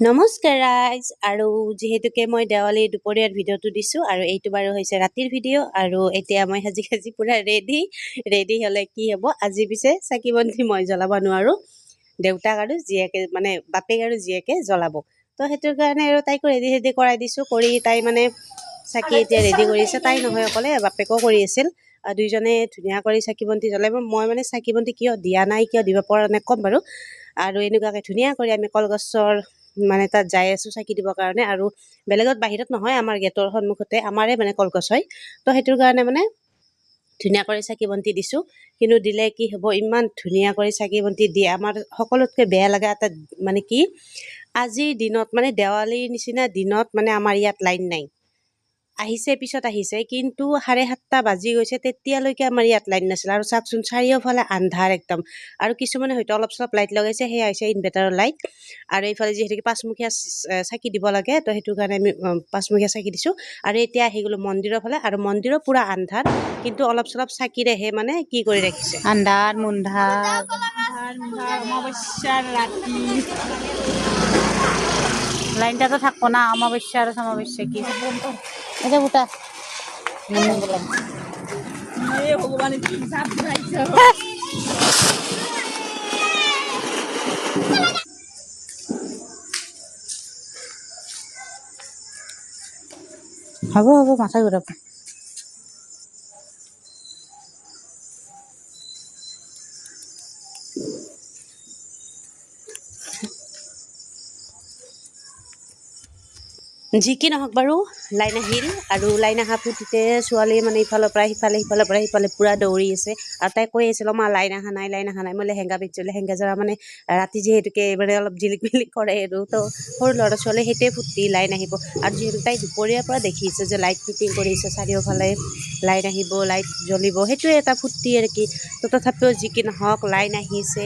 নমস্কাৰ ৰাইজ আৰু যিহেতুকে মই দেৱালীৰ দুপৰীয়াৰ ভিডিঅ'টো দিছোঁ আৰু এইটো বাৰু হৈছে ৰাতিৰ ভিডিঅ' আৰু এতিয়া মই সাজি সাজি পূৰা ৰেডি ৰেডি হ'লে কি হ'ব? আজি পিছে চাকি বন্তি মই জ্বলাব নোৱাৰোঁ দেউতাক আৰু জীয়েকে মানে বাপেক আৰু জীয়েকে জ্বলাব। তো সেইটোৰ কাৰণে আৰু তাইকো ৰেডি চেডি কৰাই দিছোঁ কৰি তাই মানে চাকি এতিয়া ৰেডি কৰিছে তাই নহয় অকলে বাপেকো কৰি আছিল দুইজনে ধুনীয়া কৰি চাকি বন্তি জ্বলাব। মই মানে চাকি বন্তি কিয় দিয়া নাই কিয় দিব পৰা নাই ক'ম বাৰু। আৰু এনেকুৱাকৈ ধুনীয়া কৰি আমি কলগছৰ মানে তাত যাই আছোঁ চাকি দিবৰ কাৰণে আৰু বেলেগত বাহিৰত নহয় আমাৰ গেটৰ সন্মুখতে আমাৰে মানে কলগছ হয়। তো সেইটোৰ কাৰণে মানে ধুনীয়া কৰি চাকি বন্তি দিছোঁ। কিন্তু দিলে কি হ'ব ইমান ধুনীয়া কৰি চাকি বন্তি দিয়ে। আমাৰ সকলোতকৈ বেয়া লগা এটা মানে কি আজিৰ দিনত মানে দেৱালীৰ নিচিনা দিনত মানে আমাৰ ইয়াত লাইন নাই। আহিছে, পিছত আহিছে, কিন্তু চাৰে সাতটা বাজি গৈছে, তেতিয়ালৈকে আমাৰ ইয়াত লাইন নাছিল। আৰু চাওকচোন, চাৰিওফালে আন্ধাৰ একদম। আৰু কিছুমানে হয়তো অলপ চলপ লাইট লগাইছে, সেয়া হৈছে ইনভাৰ্টাৰৰ লাইট আৰু এইফালে যিহেতুকে পাঁচমুখীয়া চাকি দিব লাগে, তো সেইটো কাৰণে আমি পাঁচমুখীয়া চাকি দিছোঁ। আৰু এতিয়া আহি গ'লোঁ মন্দিৰৰ ফালে, আৰু মন্দিৰৰ পূৰা আন্ধাৰ, কিন্তু অলপ চলপ চাকিৰেহে মানে কি কৰি ৰাখিছে। আন্ধার মুন্ধার অমাবস্যার রাত্রি লাইনটা তো থাকব না, অমাবস্যা আর অমাবস্যা কি? এটা গোটা হে ভগবান কি সাপ ঘুরাইছে হব হব মাথা ঘুরাবো। যি কি নহওক বাৰু, লাইন আহিল আৰু লাইন অহা ফুটতে ছোৱালীয়ে মানে ইফালৰ পৰা সিফালে, সিফালৰ পৰা সিফালে পূৰা দৌৰি আছে। আৰু তাই কৈ আছিল মা, লাইন অহা নাই, লাইন অহা নাই, মই লেহেংগা পিন্ধিছোঁ লেহেংগা জৰা মানে ৰাতি যিহেতুকে মানে অলপ জিলিক মিলিক কৰে আৰু তো সৰু ল'ৰা ছোৱালীয়ে সেইটোৱে ফূৰ্তি, লাইন আহিব। আৰু যিহেতু তাই দুপৰীয়াৰ পৰা দেখিছে যে লাইট ফিটিং কৰিছে চাৰিওফালে লাইট আহিব লাইট জ্বলিব, সেইটোৱে এটা ফূৰ্তি আৰু কি। তো তথাপিও যি কি নহওক, লাইন আহিছে,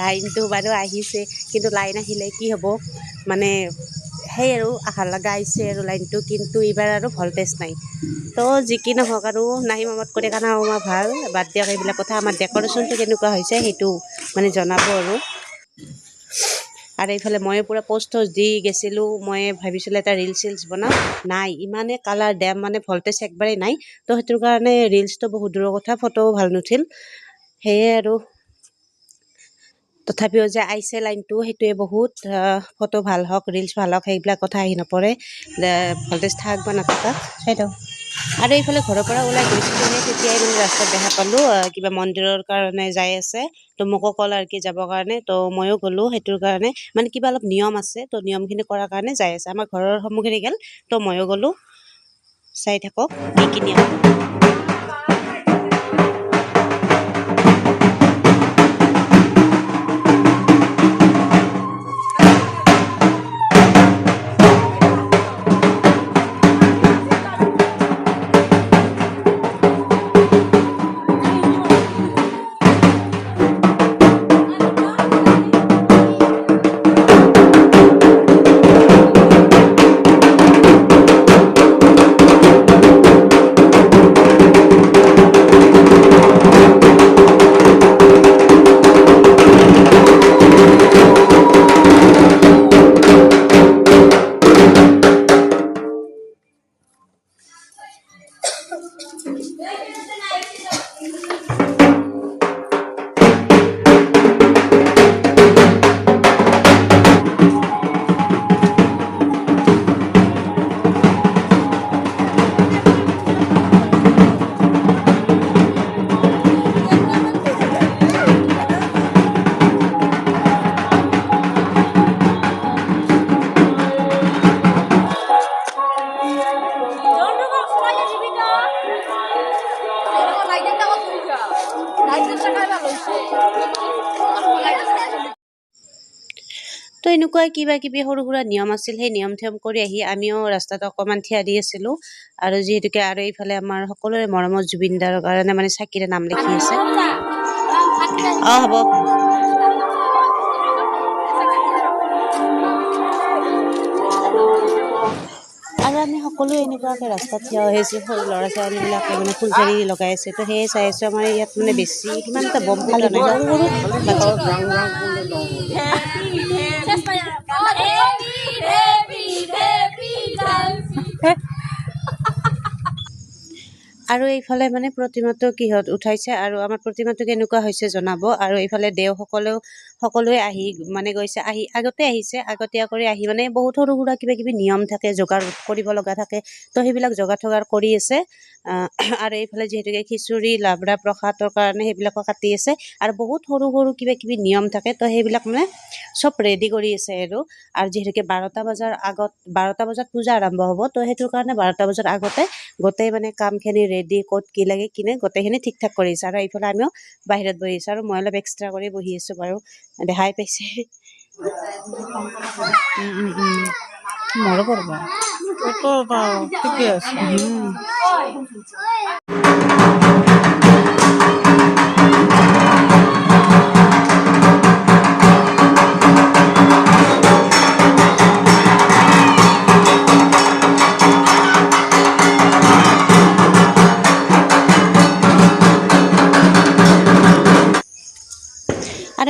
লাইনটো বাৰু আহিছে, কিন্তু লাইন আহিলে কি হ'ব? মানে সেই আৰু আশা লগা আহিছে আৰু লাইনটো কিন্তু এইবাৰ আৰু ভল্টেজ নাই। তো যি কি নহওক আৰু নাহি মামত কৰি কানা মামা ভাল বাদ দিয়ক এইবিলাক কথা। আমাৰ ডেক'ৰেশ্যনটো কেনেকুৱা হৈছে সেইটো মানে জনাব আৰু। আৰু এইফালে মই পূৰা পষ্ট দি গৈছিলোঁ মই ভাবিছিলোঁ এটা ৰিলচ চিলচ বনাম। নাই ইমানে কালাৰ ডেম মানে ভল্টেজ একবাৰেই নাই। তো সেইটোৰ কাৰণে ৰিলচটো বহুত দূৰৰ কথা ফটোও ভাল নুঠিল। সেয়ে আৰু তথাপিও যে আহিছে লাইনটো সেইটোৱে বহুত ফটো ভাল হওক ৰিলচ ভাল হওক সেইবিলাক কথা আহি নপৰে। ভল্টেজ থাক বা নাথাকক সেইটো আৰু এইফালে ঘৰৰ পৰা ওলাই গৈছিলোঁ তেতিয়াই মানে ৰাস্তাত দেখা পালোঁ কিবা মন্দিৰৰ কাৰণে যাই আছে। তো মোকো ক'ল আৰু কি যাবৰ কাৰণে তো ময়ো গ'লোঁ সেইটোৰ কাৰণে। মানে কিবা অলপ নিয়ম আছে তো নিয়মখিনি কৰাৰ কাৰণে যাই আছে। আমাৰ ঘৰৰ সন্মুখেদি গ'ল তো ময়ো গ'লোঁ। চাই থাকক কি কি নিয়ম। তো এনেকুৱা কিবা কিবি সৰু সুৰা নিয়ম আছিল, সেই নিয়ম থিয়ম কৰি আহি আমিও ৰাস্তাত অকণমান থিয় দি আছিলোঁ। আৰু যিহেতুকে আৰু এইফালে আমাৰ সকলোৰে মৰমৰ জুবিনদাৰ কাৰণে মানে চাকিৰে নাম লিখি আছে। অঁ, হ'ব। আৰু আমি সকলোৱে এনেকুৱাকৈ ৰাস্তাত থিয় হৈছোঁ সৰু ল'ৰা ছোৱালীবিলাকে মানে ফুলজাৰি লগাই আছে তো সেয়ে চাই আছোঁ আমাৰ ইয়াত মানে বেছি সিমান এটা বম ফুটা নাই সৰু সৰু বাচ্ছা আৰু এইফালে মানে প্ৰতিমাটো কিহত উঠাইছে আৰু আমাৰ প্ৰতিমাটো কেনেকুৱা হৈছে জনাব। আৰু এইফালে দেওসকলেও সকলোৱে আহি মানে গৈছে আহি আগতে আহিছে আগতীয়া কৰি আহি মানে বহুত সৰু সুৰা কিবা কিবি নিয়ম থাকে যোগাৰ কৰিব লগা থাকে তো সেইবিলাক যোগাৰ থগাৰ কৰি আছে। আৰু এইফালে যিহেতুকে খিচুৰি লাবৰা প্ৰসাদৰ কাৰণে সেইবিলাকো কাটি আছে। আৰু বহুত সৰু সৰু কিবা কিবি নিয়ম থাকে তো সেইবিলাক মানে চব ৰেডি কৰি আছে আৰু। আৰু যিহেতুকে বাৰটা বজাৰ আগত বাৰটা বজাত পূজা আৰম্ভ হ'ব তো সেইটোৰ কাৰণে বাৰটা বজাৰ আগতে গোটেই মানে কামখিনি ৰেডি ক'ত কি লাগে কিনে গোটেইখিনি ঠিক ঠাক কৰি আছে আৰু এইফালে আমিও বাহিৰত বহি আছোঁ আৰু মই অলপ এক্সট্ৰা কৰি বহি আছোঁ বাৰু দেখাই পাইছে। মোৰো কৰিব। ঠিকে আছে।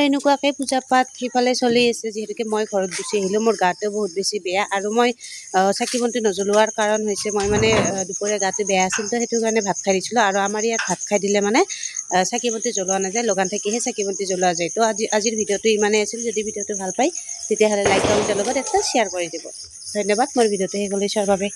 এনেকুৱাকৈ পূজা পাঠ সিফালে চলি আছে যিহেতুকে মই ঘৰত গুচি আহিলোঁ। মোৰ গাটো বহুত বেছি বেয়া আৰু মই চাকি বন্তি নজ্বলোৱাৰ কাৰণ হৈছে মই মানে দুপৰীয়া গাটো বেয়া আছিল তো সেইটো কাৰণে ভাত খাই দিছিলোঁ। আৰু আমাৰ ইয়াত ভাত খাই দিলে মানে চাকি বন্তি জ্বলোৱা নাযায় লগান থাকিহে চাকি বন্তি জ্বলোৱা যায়। তো আজি আজিৰ ভিডিঅ'টো ইমানেই আছিল। যদি ভিডিঅ'টো ভাল পায় তেতিয়াহ'লে লাইক কমেণ্টৰ লগত এটা শ্বেয়াৰ কৰি দিব। ধন্যবাদ। মোৰ ভিডিঅ'টো শেষ হ'লে চোৱাৰ বাবে।